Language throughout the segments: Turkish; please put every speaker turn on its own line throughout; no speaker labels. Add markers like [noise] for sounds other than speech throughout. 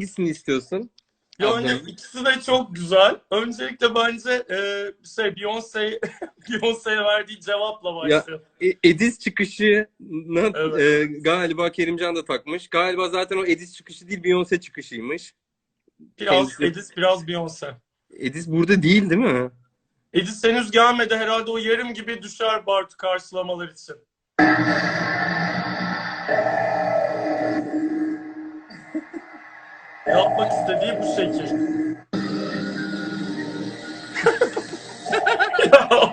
hangisini istiyorsun?
Yani
Ablam.
ikisi de çok güzel. Öncelikle bence e, şey Beyoncé [laughs] Beyoncé'ye verdiği cevapla başlayalım.
E- Edis çıkışını
Evet.
e, galiba Kerimcan da takmış. Galiba zaten o Edis çıkışı değil Beyoncé çıkışıymış.
Biraz
kendisi-
Edis, biraz Beyoncé.
Edis burada değil değil mi?
Edis henüz gelmedi. Herhalde o yarım gibi düşer Bartu karşılamalar için. Yapmak istediği bu şekil. [laughs] Ya,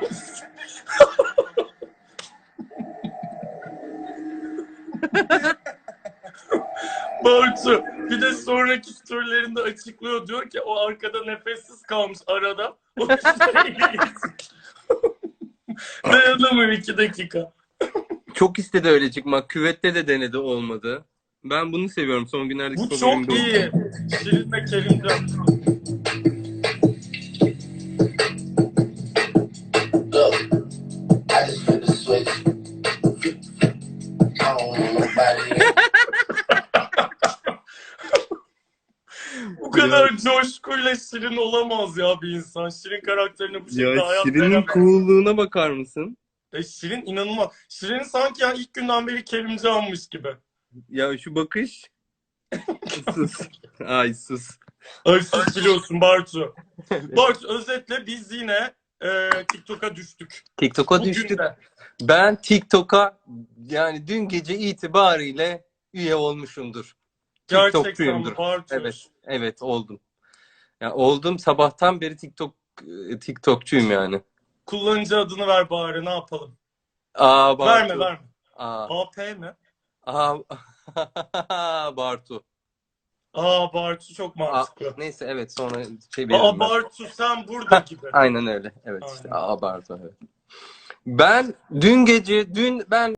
Bartu bir de sonraki storylerinde açıklıyor diyor ki o arkada nefessiz kalmış arada. O [laughs] Dayanamıyor iki dakika.
Çok istedi öyle çıkmak. Küvette de denedi olmadı. Ben bunu seviyorum. Son günlerdeki
Bu
favorim
çok
bu.
iyi. Şirin ve Kerimcan. [laughs] Bu kadar coşkuyla Şirin olamaz ya bir insan. Şirin karakterine bu şekilde
Ya
hayat
Şirin'in
veremez.
coolluğuna bakar mısın?
E, Şirin inanılmaz. Şirin sanki yani ilk günden beri Kerimcan'mış gibi.
Ya şu bakış. [laughs] sus. Ay sus.
Ay siz biliyorsun Bartu. [laughs] Bartu özetle biz yine e, TikTok'a düştük.
TikTok'a
Bugün
düştük.
de.
Ben TikTok'a yani dün gece itibariyle üye olmuşumdur.
Bartu.
Evet, evet oldum. Ya oldum sabahtan beri TikTok e, TikTokçuyum yani.
Kullanıcı adını ver bari ne yapalım.
Aa Bartu.
Verme verme.
Aa,
AP mi?
Aa, [laughs] Bartu.
Aa Bartu çok
Aa,
mantıklı.
neyse evet sonra şey
Aa
veririm ben.
Bartu sen burada gibi.
Aynen öyle. Evet işte.
Aynen.
Aa Bartu evet. Ben dün gece dün ben